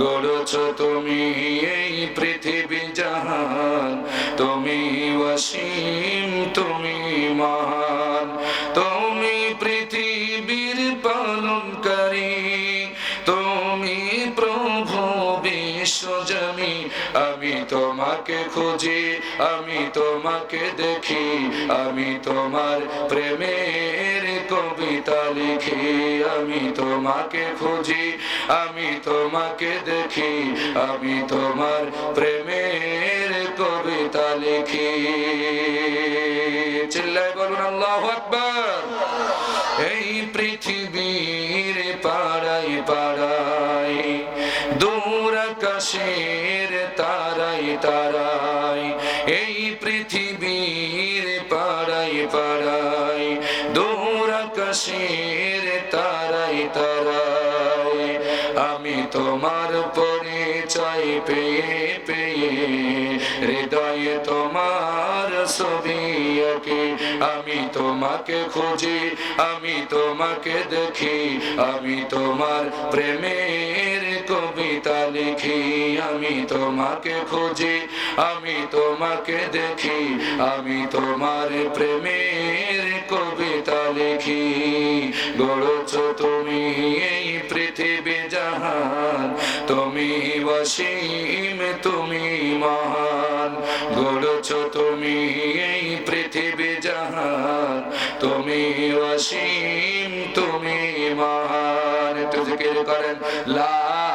গড়ছ তুমি এই পৃথিবী জাহান। তুমি অসীম, তুমি মহান। তুমি পৃথিবীর পালনকারী। তুমি প্রভু বিশ্বজনী আমি তোমাকে খুঁজি, আমি তোমাকে দেখি। আমি তোমার প্রেমের কবিতা লিখি, আমি তোমাকে খুঁজি, আমি তোমাকে দেখি, আমি তোমার প্রেমের কবিতা লিখি। চিল্লায় বলুন, আল্লাহ আকবর। এই পৃথিবীর পাড়াই পাড়াই দূর আকাশের তারাই তারাই এই পৃথিবীর পাড়াই পাড়াই আকাশের তারাই তারাই আমি তোমার পরিচয় পেয়ে পেয়ে। হৃদয়ে তোমার ছবি আঁকি। আমি তোমাকে খুঁজি, আমি তোমাকে দেখি। আমি তোমার প্রেমের কবিতা লিখি। আমি তোমাকে খুঁজি, আমি তোমাকে দেখি। আমি তোমার প্রেমের কবিতা লিখি। গড়ছ অসীম তুমি মহান। গড়ছ তুমি এই পৃথিবী জাহান। তুমি বসিম তুমি মহান। তুমি করেন, লা